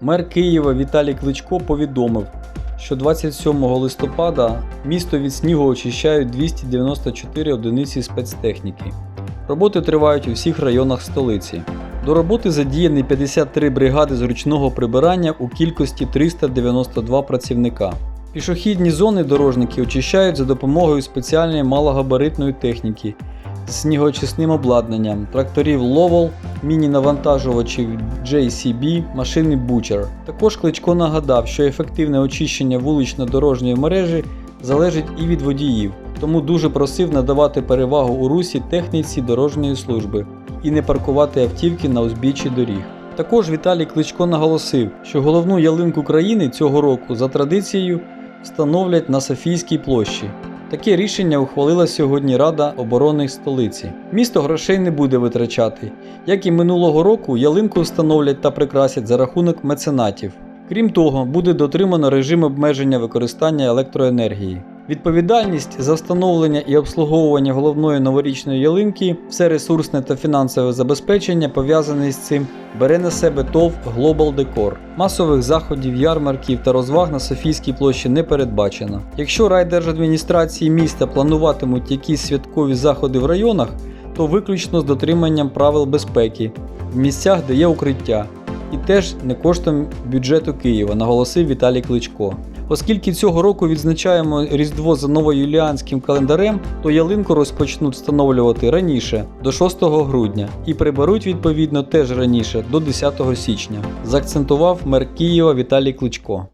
Мер Києва Віталій Кличко повідомив, що 27 листопада місто від снігу очищають 294 одиниці спецтехніки. Роботи тривають у всіх районах столиці. До роботи задіяні 53 бригади зручного прибирання у кількості 392 працівника. Пішохідні зони дорожники очищають за допомогою спеціальної малогабаритної техніки з снігоочисним обладнанням, тракторів Lowell, міні-навантажувачів JCB, машини Butcher. Також Кличко нагадав, що ефективне очищення вулично-дорожньої мережі залежить і від водіїв, тому дуже просив надавати перевагу у русі техніці дорожньої служби і не паркувати автівки на узбіччі доріг. Також Віталій Кличко наголосив, що головну ялинку країни цього року за традицією встановлять на Софійській площі. Таке рішення ухвалила сьогодні Рада оборони столиці. Місто грошей не буде витрачати. Як і минулого року, ялинку встановлять та прикрасять за рахунок меценатів. Крім того, буде дотримано режим обмеження використання електроенергії. Відповідальність за встановлення і обслуговування головної новорічної ялинки, все ресурсне та фінансове забезпечення, пов'язане з цим, бере на себе ТОВ Global Decor. Масових заходів, ярмарків та розваг на Софійській площі не передбачено. Якщо райдержадміністрації міста плануватимуть якісь святкові заходи в районах, то виключно з дотриманням правил безпеки в місцях, де є укриття, і теж не коштом бюджету Києва, наголосив Віталій Кличко. Оскільки цього року відзначаємо Різдво за новоюліанським календарем, то ялинку розпочнуть встановлювати раніше, до 6 грудня, і приберуть відповідно теж раніше, до 10 січня, заакцентував мер Києва Віталій Кличко.